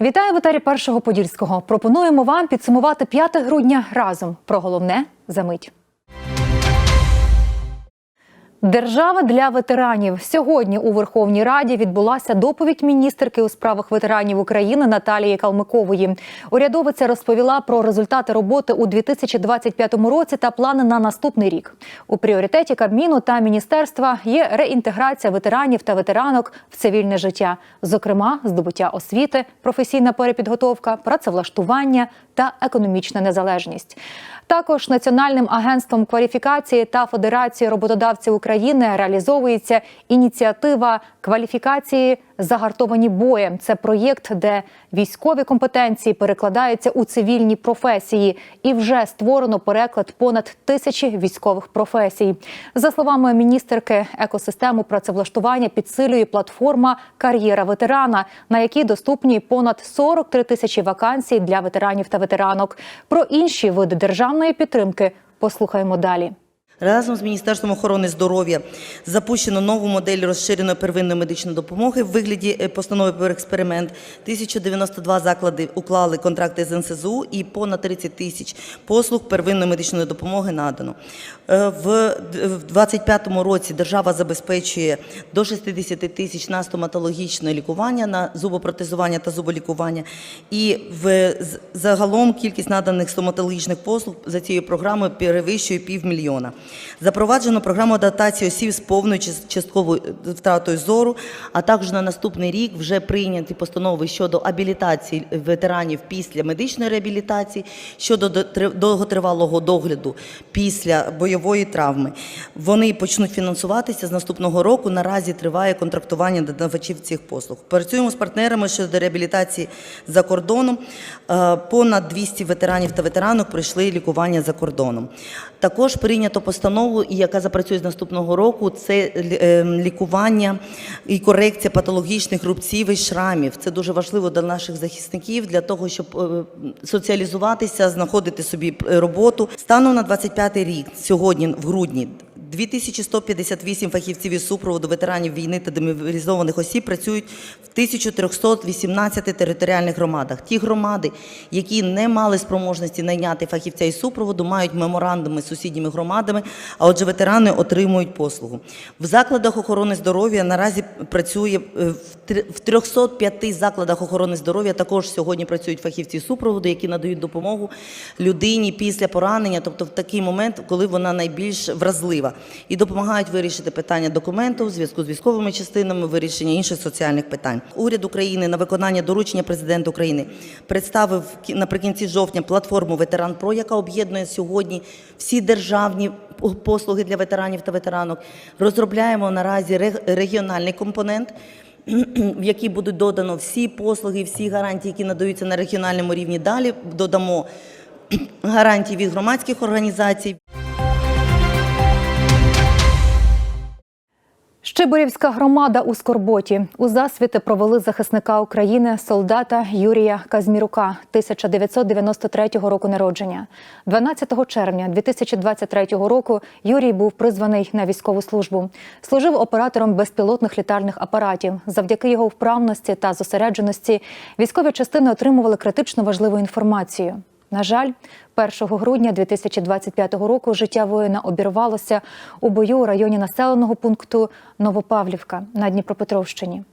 Вітаю в етері першого подільського. Пропонуємо вам підсумувати 5 грудня разом. Про головне за мить. Держава для ветеранів сьогодні у Верховній Раді відбулася доповідь міністерки у справах ветеранів України Наталії Калмикової. Урядовиця розповіла про результати роботи у 2025 році та плани на наступний рік. У пріоритеті Кабміну та міністерства є реінтеграція ветеранів та ветеранок в цивільне життя, зокрема, здобуття освіти, професійна перепідготовка, працевлаштування та економічна незалежність. Також Національним агентством кваліфікації та Федерацією роботодавців України реалізовується ініціатива кваліфікації загартовані боєм. Це проєкт, де військові компетенції перекладаються у цивільні професії, і вже створено переклад понад тисячі військових професій. За словами міністерки, екосистему працевлаштування підсилює платформа Кар'єра ветерана, на якій доступні понад 43 тисячі вакансій для ветеранів та ветеранок. Про інші види державної підтримки послухаємо далі. Разом з Міністерством охорони здоров'я запущено нову модель розширеної первинної медичної допомоги в вигляді е, постанови про експеримент. 1092 заклади уклали контракти з НСЗУ і понад 30 тисяч послуг первинної медичної допомоги надано. Е, В 2025 році держава забезпечує до 60 тисяч на стоматологічне лікування, на зубопротезування та зуболікування. І в загалом кількість наданих стоматологічних послуг за цією програмою перевищує півмільйона. Запроваджено програму адаптації осіб з повною частковою втратою зору, а також на наступний рік вже прийняті постанови щодо абілітації ветеранів після медичної реабілітації, щодо довготривалого догляду після бойової травми. Вони почнуть фінансуватися з наступного року. Наразі триває контрактування надавачів цих послуг. Працюємо з партнерами щодо реабілітації за кордоном. Е, Понад 200 ветеранів та ветеранок пройшли лікування за кордоном. Також прийнято постанову, і яка запрацює з наступного року. Це е, лікування і корекція патологічних рубців і шрамів. Це дуже важливо для наших захисників, для того, щоб е, соціалізуватися, знаходити собі е, роботу. Станом на 25 рік, сьогодні, в грудні, 2158 фахівців із супроводу ветеранів війни та демобілізованих осіб працюють в 1318 територіальних громадах. Ті громади, які не мали спроможності найняти фахівця із супроводу, мають меморандуми з сусідніми громадами, а отже, ветерани отримують послугу. В закладах охорони здоров'я наразі працює е, в три- в 305 закладах охорони здоров'я також сьогодні працюють фахівці супроводу, які надають допомогу людині після поранення, тобто в такий момент, коли вона найбільш вразлива, і допомагають вирішити питання документу в зв'язку з військовими частинами, вирішення інших соціальних питань. Уряд України на виконання доручення президента України представив наприкінці жовтня платформу Ветеран Про, яка об'єднує сьогодні всі державні послуги для ветеранів та ветеранок. Розробляємо наразі регіональний компонент в який будуть додано всі послуги, всі гарантії, які надаються на регіональному рівні. Далі додамо гарантії від громадських організацій. Щеборівська громада у Скорботі у засвіти провели захисника України солдата Юрія Казмірука 1993 року народження. 12 червня 2023 року Юрій був призваний на військову службу. Служив оператором безпілотних літальних апаратів. Завдяки його вправності та зосередженості військові частини отримували критично важливу інформацію. На жаль, 1 грудня 2025 року життя воїна обірвалося у бою у районі населеного пункту Новопавлівка на Дніпропетровщині.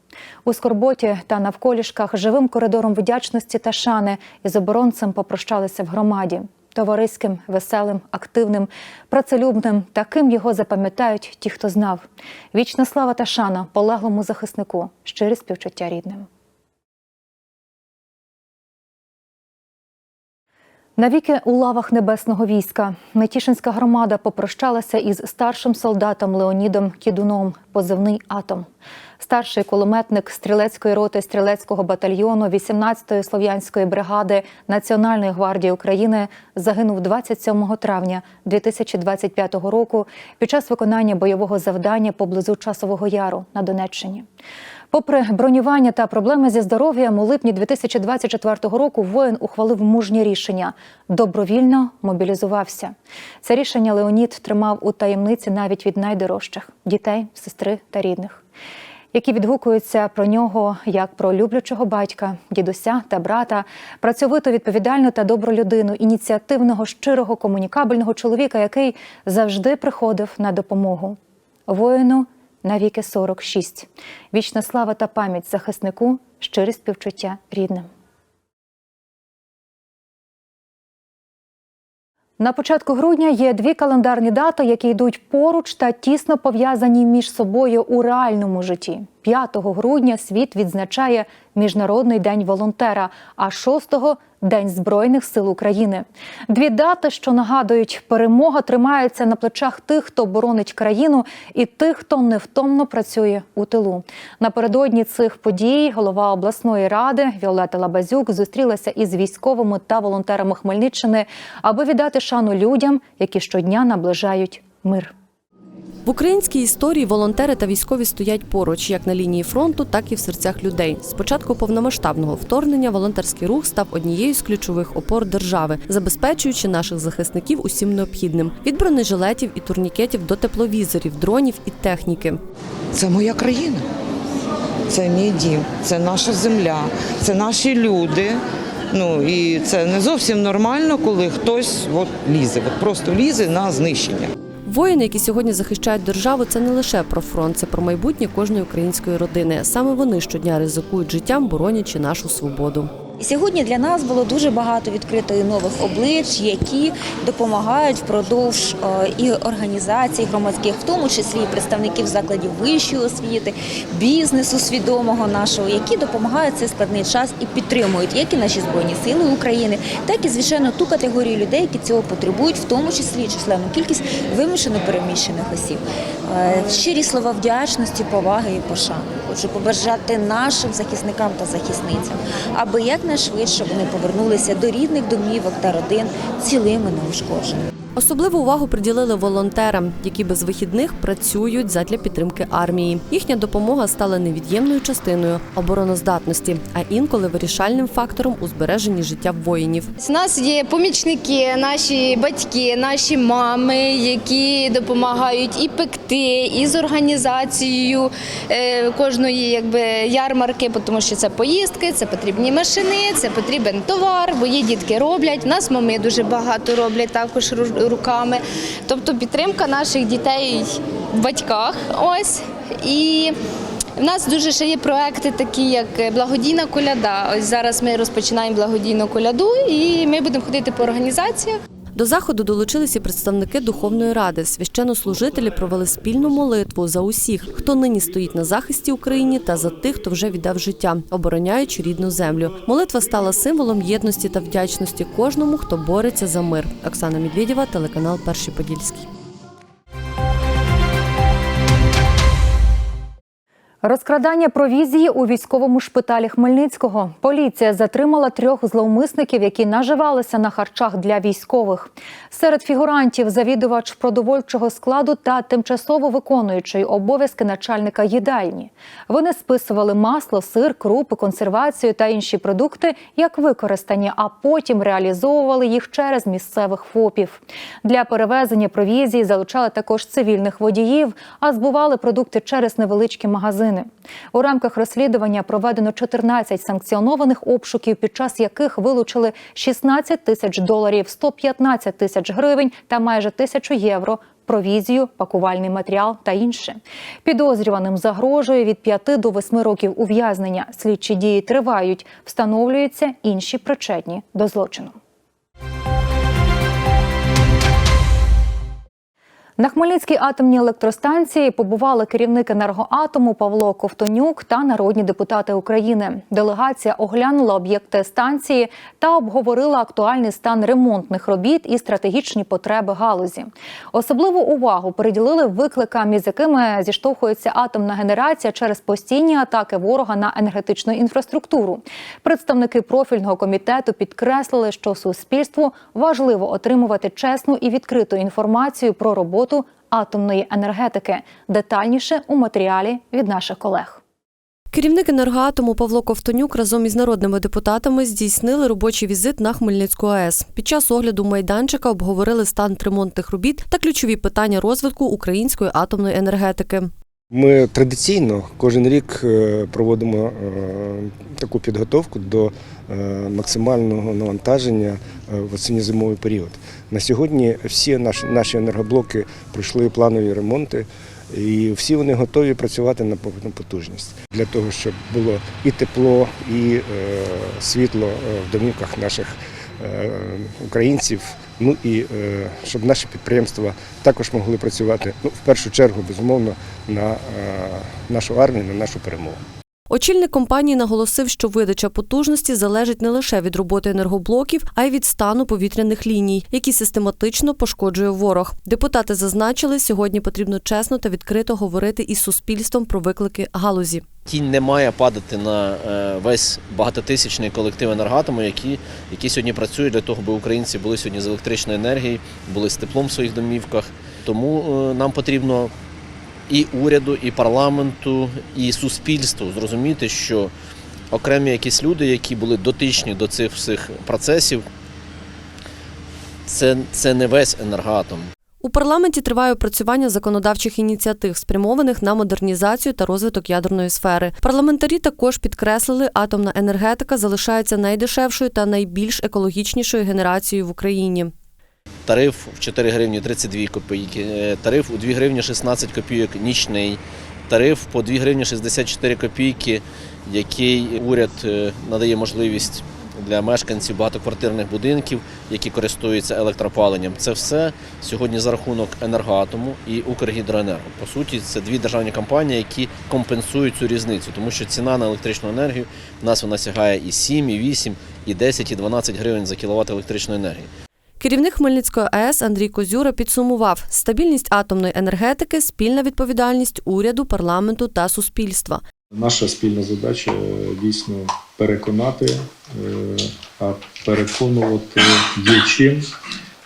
У Скорботі та навколішках живим коридором вдячності та шани із оборонцем попрощалися в громаді. Товариським, веселим, активним, працелюбним, таким його запам'ятають ті, хто знав. Вічна слава та шана полеглому захиснику, щирі співчуття рідним. Навіки у лавах небесного війська Нетішинська громада попрощалася із старшим солдатом Леонідом Кідуном, позивний Атом. Старший кулеметник стрілецької роти стрілецького батальйону 18-ї слов'янської бригади Національної гвардії України загинув 27 травня 2025 року під час виконання бойового завдання поблизу Часового Яру на Донеччині. Попри бронювання та проблеми зі здоров'ям, у липні 2024 року воїн ухвалив мужнє рішення добровільно мобілізувався. Це рішення Леонід тримав у таємниці навіть від найдорожчих дітей, сестри та рідних. які відгукуються про нього як про люблячого батька, дідуся та брата, працьовиту, відповідальну та добру людину, ініціативного, щирого, комунікабельного чоловіка, який завжди приходив на допомогу. Воїну навіки 46. Вічна слава та пам'ять захиснику, щирі співчуття рідним. На початку грудня є дві календарні дати, які йдуть поруч та тісно пов'язані між собою у реальному житті. 5 грудня світ відзначає Міжнародний день волонтера, а 6-го – День Збройних сил України. Дві дати, що нагадують, перемога тримається на плечах тих, хто боронить країну, і тих, хто невтомно працює у тилу. Напередодні цих подій голова обласної ради Віолета Лабазюк зустрілася із військовими та волонтерами Хмельниччини, аби віддати шану людям, які щодня наближають мир. В українській історії волонтери та військові стоять поруч як на лінії фронту, так і в серцях людей. З початку повномасштабного вторгнення волонтерський рух став однією з ключових опор держави, забезпечуючи наших захисників усім необхідним від бронежилетів і турнікетів до тепловізорів, дронів і техніки. Це моя країна, це мій дім, це наша земля, це наші люди. Ну і це не зовсім нормально, коли хтось от лізе, от просто лізе на знищення. Воїни, які сьогодні захищають державу, це не лише про фронт, це про майбутнє кожної української родини. Саме вони щодня ризикують життям, боронячи нашу свободу. Сьогодні для нас було дуже багато відкрито і нових облич, які допомагають впродовж е, і організацій громадських, в тому числі і представників закладів вищої освіти, бізнесу свідомого нашого, які допомагають цей складний час і підтримують як і наші збройні сили України, так і звичайно ту категорію людей, які цього потребують, в тому числі і численну кількість вимушено переміщених осіб. Е, Щирі слова вдячності, поваги і пошани. Хочу побажати нашим захисникам та захисницям, аби якнайшвидше вони повернулися до рідних домівок та родин цілими неушкодженими. Особливу увагу приділили волонтерам, які без вихідних працюють задля підтримки армії. Їхня допомога стала невід'ємною частиною обороноздатності, а інколи вирішальним фактором у збереженні життя воїнів. У нас є помічники, наші батьки, наші мами, які допомагають і пекти, і з організацією е, кожної якби ярмарки, тому що це поїздки, це потрібні машини, це потрібен товар, бо є дітки роблять. Нас мами дуже багато роблять також руками. Тобто підтримка наших дітей в батьках. Ось і. В нас дуже ще є проекти, такі як благодійна коляда. Ось зараз ми розпочинаємо благодійну коляду, і ми будемо ходити по організаціях. До заходу долучилися представники духовної ради. Священнослужителі провели спільну молитву за усіх, хто нині стоїть на захисті України, та за тих, хто вже віддав життя, обороняючи рідну землю. Молитва стала символом єдності та вдячності кожному, хто бореться за мир. Оксана Медведєва, телеканал Перший Подільський. Розкрадання провізії у військовому шпиталі Хмельницького. Поліція затримала трьох зловмисників, які наживалися на харчах для військових. Серед фігурантів завідувач продовольчого складу та тимчасово виконуючий обов'язки начальника їдальні. Вони списували масло, сир, крупи, консервацію та інші продукти як використані, а потім реалізовували їх через місцевих ФОПів. Для перевезення провізії залучали також цивільних водіїв, а збували продукти через невеличкі магазини. У рамках розслідування проведено 14 санкціонованих обшуків, під час яких вилучили 16 тисяч доларів, 115 тисяч гривень та майже тисячу євро. Провізію, пакувальний матеріал та інше. Підозрюваним загрожує від 5 до 8 років ув'язнення. Слідчі дії тривають, встановлюються інші причетні до злочину. На Хмельницькій атомній електростанції побували керівник енергоатому Павло Ковтонюк та народні депутати України. Делегація оглянула об'єкти станції та обговорила актуальний стан ремонтних робіт і стратегічні потреби галузі. Особливу увагу приділили викликам, із якими зіштовхується атомна генерація через постійні атаки ворога на енергетичну інфраструктуру. Представники профільного комітету підкреслили, що суспільству важливо отримувати чесну і відкриту інформацію про роботу атомної енергетики. Детальніше у матеріалі від наших колег. Керівник енергоатому Павло Ковтонюк разом із народними депутатами здійснили робочий візит на Хмельницьку АЕС. Під час огляду майданчика обговорили стан ремонтних робіт та ключові питання розвитку української атомної енергетики. Ми традиційно кожен рік е, проводимо е, таку підготовку до е, максимального навантаження в осінньо-зимовий період. На сьогодні всі наші, енергоблоки пройшли планові ремонти. І всі вони готові працювати на повну потужність для того, щоб було і тепло, і світло в домівках наших українців. Ну і е, щоб наші підприємства також могли працювати ну, в першу чергу, безумовно, на е, нашу армію, на нашу перемогу. Очільник компанії наголосив, що видача потужності залежить не лише від роботи енергоблоків, а й від стану повітряних ліній, які систематично пошкоджує ворог. Депутати зазначили, сьогодні потрібно чесно та відкрито говорити із суспільством про виклики галузі. Тінь не має падати на е, весь багатотисячний колектив енергатому, які, які сьогодні працюють для того, аби українці були сьогодні з електричною енергією, були з теплом в своїх домівках. Тому е, нам потрібно і уряду, і парламенту, і суспільству зрозуміти, що окремі якісь люди, які були дотичні до цих всіх процесів, це, це не весь енергатом. У парламенті триває опрацювання законодавчих ініціатив, спрямованих на модернізацію та розвиток ядерної сфери. Парламентарі також підкреслили, атомна енергетика залишається найдешевшою та найбільш екологічнішою генерацією в Україні. Тариф в 4 гривні 32 копійки, е, тариф у 2 гривні 16 копійок нічний, тариф по 2 гривні 64 копійки, який уряд е, надає можливість для мешканців багатоквартирних будинків, які користуються електропаленням. Це все сьогодні за рахунок енергоатому і Укргідроенерго. По суті, це дві державні компанії, які компенсують цю різницю, тому що ціна на електричну енергію в нас вона сягає і 7, і 8, і 10, і 12 гривень за кіловат електричної енергії. Керівник Хмельницької АЕС Андрій Козюра підсумував: стабільність атомної енергетики, спільна відповідальність уряду, парламенту та суспільства. Наша спільна задача е, дійсно переконати, е, а переконувати є чим,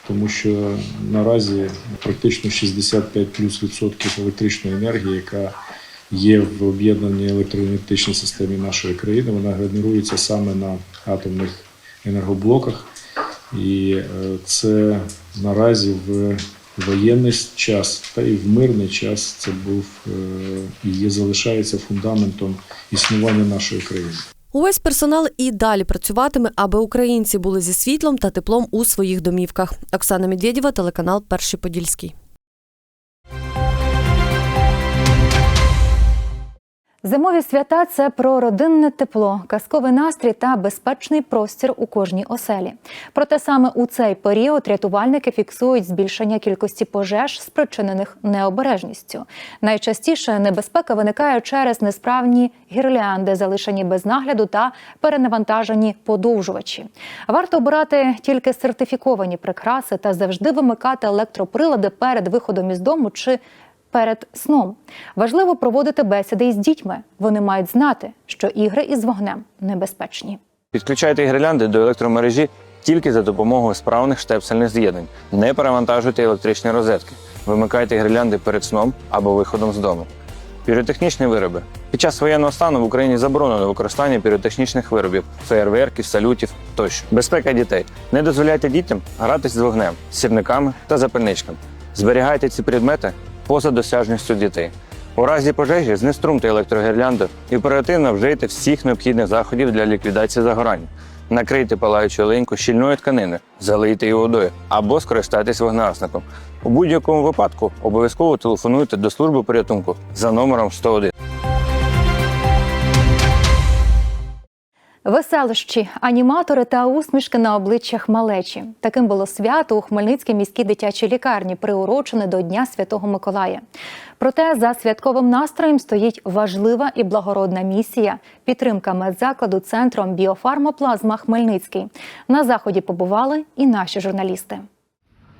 тому що наразі практично 65 плюс відсотків електричної енергії, яка є в об'єднаній електроенергетичній системі нашої країни, вона генерується саме на атомних енергоблоках. І е, це наразі в воєнний час та і в мирний час це був е, і є залишається фундаментом існування нашої країни. Увесь персонал і далі працюватиме, аби українці були зі світлом та теплом у своїх домівках. Оксана Медведєва, телеканал Перший Подільський. Зимові свята це про родинне тепло, казковий настрій та безпечний простір у кожній оселі. Проте саме у цей період рятувальники фіксують збільшення кількості пожеж, спричинених необережністю. Найчастіше небезпека виникає через несправні гірлянди, залишені без нагляду та перенавантажені подовжувачі. Варто обирати тільки сертифіковані прикраси та завжди вимикати електроприлади перед виходом із дому чи перед сном. Важливо проводити бесіди із дітьми. Вони мають знати, що ігри із вогнем небезпечні. Підключайте гірлянди до електромережі тільки за допомогою справних штепсельних з'єднань. Не перевантажуйте електричні розетки. Вимикайте гірлянди перед сном або виходом з дому. Піротехнічні вироби. Під час воєнного стану в Україні заборонено використання піротехнічних виробів, феєрверків, салютів тощо. Безпека дітей. Не дозволяйте дітям гратись з вогнем, сірниками та запальничками. Зберігайте ці предмети поза досяжністю дітей. У разі пожежі знеструмте електрогірлянду і оперативно вжийте всіх необхідних заходів для ліквідації загорання. Накрийте палаючу линьку щільною тканиною, залийте її водою або скористайтесь вогнегасником. У будь-якому випадку обов'язково телефонуйте до служби порятунку за номером 101. Веселощі, аніматори та усмішки на обличчях малечі. Таким було свято у Хмельницькій міській дитячій лікарні, приурочене до Дня Святого Миколая. Проте за святковим настроєм стоїть важлива і благородна місія підтримка медзакладу центром біофармоплазма Хмельницький. На заході побували і наші журналісти.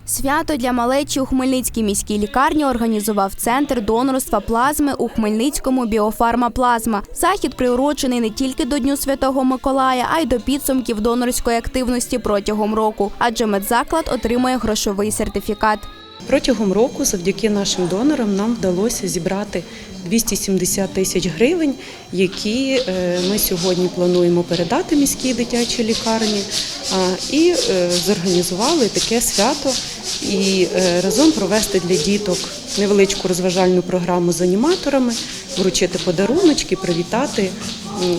Свято для малечі у Хмельницькій міській лікарні організував центр донорства плазми у Хмельницькому біофармаплазма. Захід приурочений не тільки до Дню Святого Миколая, а й до підсумків донорської активності протягом року, адже медзаклад отримує грошовий сертифікат. Протягом року, завдяки нашим донорам, нам вдалося зібрати 270 тисяч гривень, які е, ми сьогодні плануємо передати міській дитячій лікарні. І е, зорганізували таке свято і е, разом провести для діток невеличку розважальну програму з аніматорами, вручити подаруночки, привітати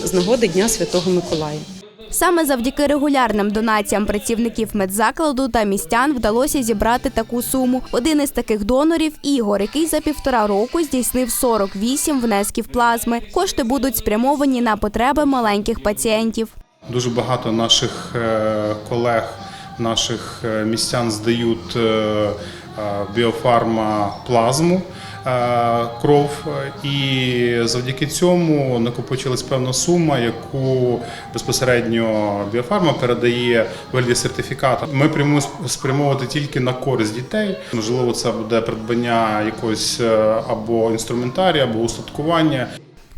з нагоди Дня Святого Миколая. Саме завдяки регулярним донаціям працівників медзакладу та містян вдалося зібрати таку суму. Один із таких донорів Ігор, який за півтора року здійснив 48 внесків плазми. Кошти будуть спрямовані на потреби маленьких пацієнтів. Дуже багато наших е, колег, наших е, містян здають е, біофарма плазму. Кров і завдяки цьому накопичилась певна сума, яку безпосередньо біофарма передає вигляді сертифіката. Ми прямо спрямовувати тільки на користь дітей. Можливо, це буде придбання якогось е, або інструментарія, або устаткування.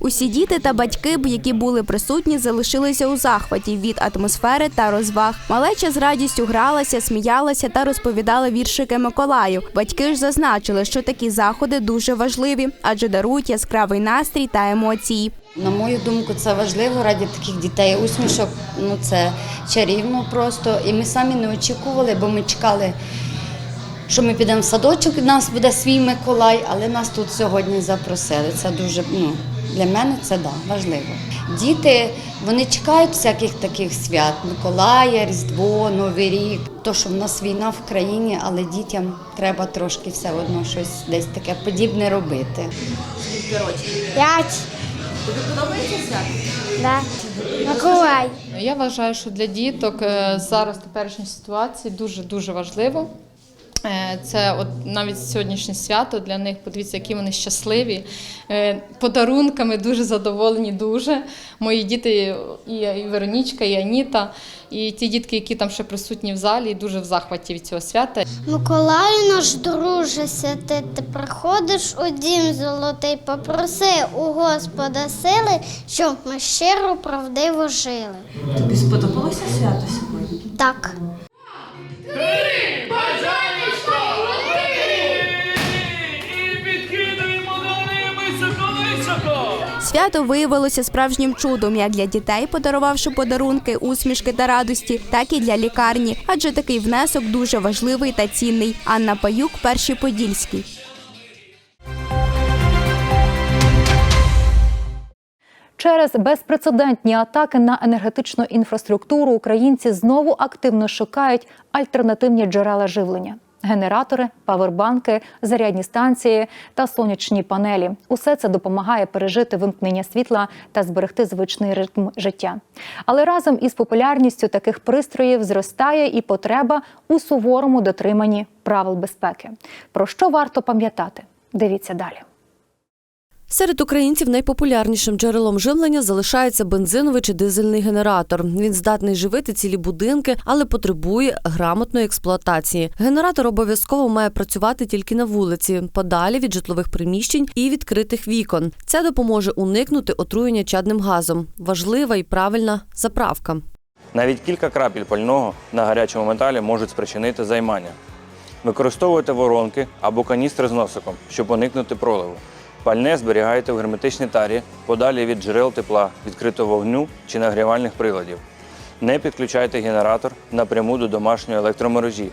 Усі діти та батьки, які були присутні, залишилися у захваті від атмосфери та розваг. Малеча з радістю гралася, сміялася та розповідала віршики Миколаю. Батьки ж зазначили, що такі заходи дуже важливі, адже дарують яскравий настрій та емоції. На мою думку, це важливо раді таких дітей. Усмішок ну це чарівно просто. І ми самі не очікували, бо ми чекали, що ми підемо в садочок, у нас буде свій Миколай, але нас тут сьогодні запросили. Це дуже ну, для мене це да, важливо. Діти вони чекають всяких таких свят: Миколая, Різдво, Новий рік. То, що в нас війна в країні, але дітям треба трошки все одно щось десь таке подібне робити. П'ять. Тобі подобається свято? Да. Миколай. Я вважаю, що для діток е, зараз в теперішній ситуації дуже дуже важливо. Е, Це от навіть сьогоднішнє свято для них, подивіться, які вони щасливі. Е, Подарунками дуже задоволені, дуже. Мої діти, і Веронічка, і Аніта, і ті дітки, які там ще присутні в залі, дуже в захваті від цього свята. Миколаю наш друже святий, ти приходиш у дім золотий, попроси у Господа сили, щоб ми щиро правдиво жили. Тобі сподобалося свято сьогодні? Так. Свято виявилося справжнім чудом як для дітей, подарувавши подарунки, усмішки та радості, так і для лікарні, адже такий внесок дуже важливий та цінний. Анна Паюк, перший подільський. Через безпрецедентні атаки на енергетичну інфраструктуру українці знову активно шукають альтернативні джерела живлення. Генератори, павербанки, зарядні станції та сонячні панелі усе це допомагає пережити вимкнення світла та зберегти звичний ритм життя. Але разом із популярністю таких пристроїв зростає і потреба у суворому дотриманні правил безпеки. Про що варто пам'ятати? Дивіться далі. Серед українців найпопулярнішим джерелом живлення залишається бензиновий чи дизельний генератор. Він здатний живити цілі будинки, але потребує грамотної експлуатації. Генератор обов'язково має працювати тільки на вулиці, подалі від житлових приміщень і відкритих вікон. Це допоможе уникнути отруєння чадним газом. Важлива і правильна заправка. Навіть кілька крапель пального на гарячому металі можуть спричинити займання. Використовуйте воронки або каністри з носиком, щоб уникнути проливу. Пальне зберігайте в герметичній тарі, подалі від джерел тепла, відкритого вогню чи нагрівальних приладів. Не підключайте генератор напряму до домашньої електромережі.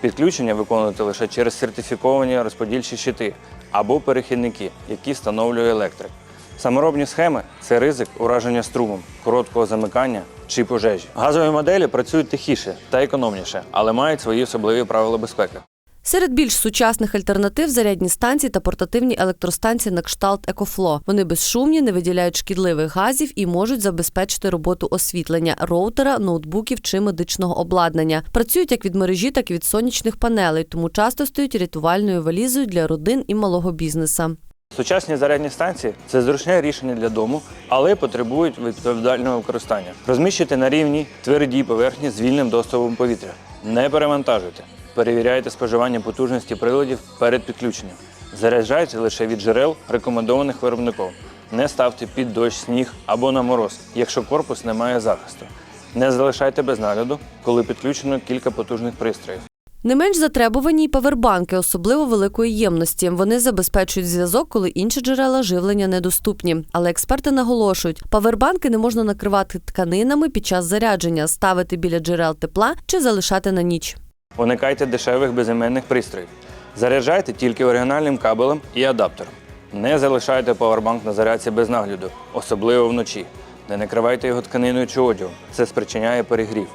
Підключення виконуйте лише через сертифіковані розподільчі щити або перехідники, які встановлює електрик. Саморобні схеми це ризик ураження струмом, короткого замикання чи пожежі. Газові моделі працюють тихіше та економніше, але мають свої особливі правила безпеки. Серед більш сучасних альтернатив зарядні станції та портативні електростанції на кшталт Екофло. Вони безшумні, не виділяють шкідливих газів і можуть забезпечити роботу освітлення, роутера, ноутбуків чи медичного обладнання. Працюють як від мережі, так і від сонячних панелей, тому часто стають рятувальною валізою для родин і малого бізнеса. Сучасні зарядні станції це зручне рішення для дому, але потребують відповідального використання. Розміщуйте на рівні твердій поверхні з вільним доступом повітря. Не перевантажуйте. Перевіряйте споживання потужності приладів перед підключенням. Заряджайте лише від джерел, рекомендованих виробником. Не ставте під дощ, сніг або на мороз, якщо корпус не має захисту. Не залишайте без нагляду, коли підключено кілька потужних пристроїв. Не менш затребувані й павербанки, особливо великої ємності. Вони забезпечують зв'язок, коли інші джерела живлення недоступні. Але експерти наголошують, павербанки не можна накривати тканинами під час зарядження, ставити біля джерел тепла чи залишати на ніч. Уникайте дешевих безіменних пристроїв. Заряджайте тільки оригінальним кабелем і адаптером. Не залишайте павербанк на зарядці без нагляду, особливо вночі. Не накривайте його тканиною чи одягом. Це спричиняє перегрів.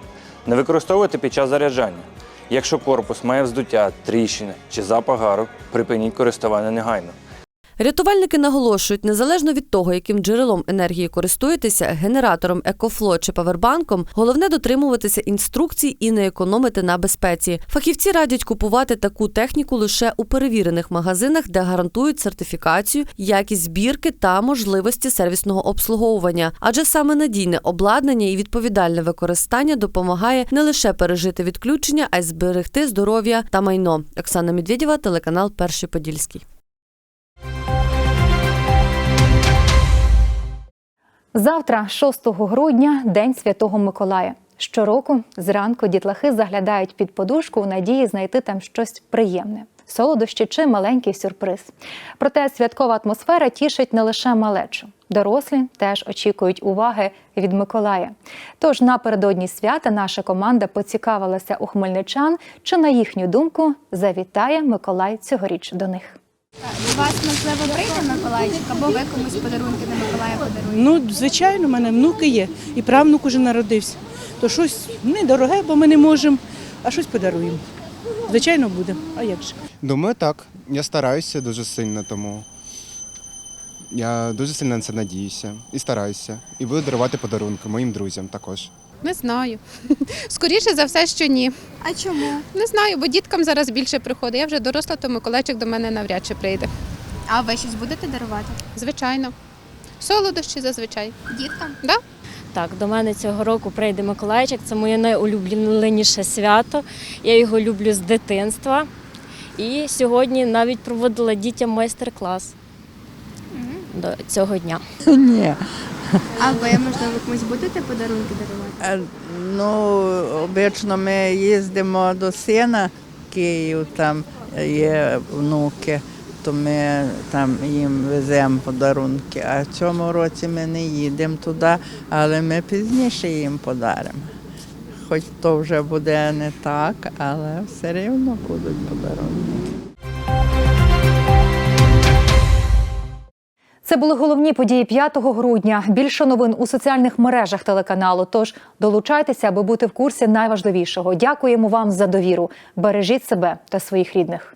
Не використовуйте під час заряджання. Якщо корпус має вздуття, тріщини чи запах гару, припиніть користування негайно. Рятувальники наголошують, незалежно від того, яким джерелом енергії користуєтеся, генератором, екофло чи павербанком, головне дотримуватися інструкцій і не економити на безпеці. Фахівці радять купувати таку техніку лише у перевірених магазинах, де гарантують сертифікацію, якість збірки та можливості сервісного обслуговування. Адже саме надійне обладнання і відповідальне використання допомагає не лише пережити відключення, а й зберегти здоров'я та майно. Оксана Медведєва, телеканал Перший Подільський. Завтра, 6 грудня, День Святого Миколая. Щороку зранку дітлахи заглядають під подушку у надії знайти там щось приємне. Солодощі чи маленький сюрприз. Проте святкова атмосфера тішить не лише малечу. Дорослі теж очікують уваги від Миколая. Тож напередодні свята наша команда поцікавилася у хмельничан, чи на їхню думку завітає Миколай цьогоріч до них. У вас, можливо, прийде Миколайчик, або ви комусь подарунки на Миколая подаруєте? Ну, звичайно, в мене внуки є, і правнук уже народився. То щось недороге, бо ми не можемо, а щось подаруємо. Звичайно, буде. А як же? Думаю, так. Я стараюся дуже сильно, тому я дуже сильно на це надіюся і стараюся. І буду дарувати подарунки моїм друзям також. Не знаю. Скоріше за все, що ні. А чому? Не знаю, бо діткам зараз більше приходить. Я вже доросла, то Миколайчик до мене навряд чи прийде. А ви щось будете дарувати? Звичайно. Солодощі зазвичай. Діткам? Да? Так, до мене цього року прийде Миколайчик. Це моє найулюбленіше свято. Я його люблю з дитинства. І сьогодні навіть проводила дітям майстер-клас до цього дня. Ні. А ви, можливо, комусь будете подарунки дарувати? Е, Ну, обично ми їздимо до сина в Київ, там є внуки, то ми там їм веземо подарунки. А цьому році ми не їдемо туди, але ми пізніше їм подаримо. Хоч то вже буде не так, але все рівно будуть подарунки. Це були головні події 5 грудня. Більше новин у соціальних мережах телеканалу. Тож долучайтеся, аби бути в курсі найважливішого. Дякуємо вам за довіру. Бережіть себе та своїх рідних.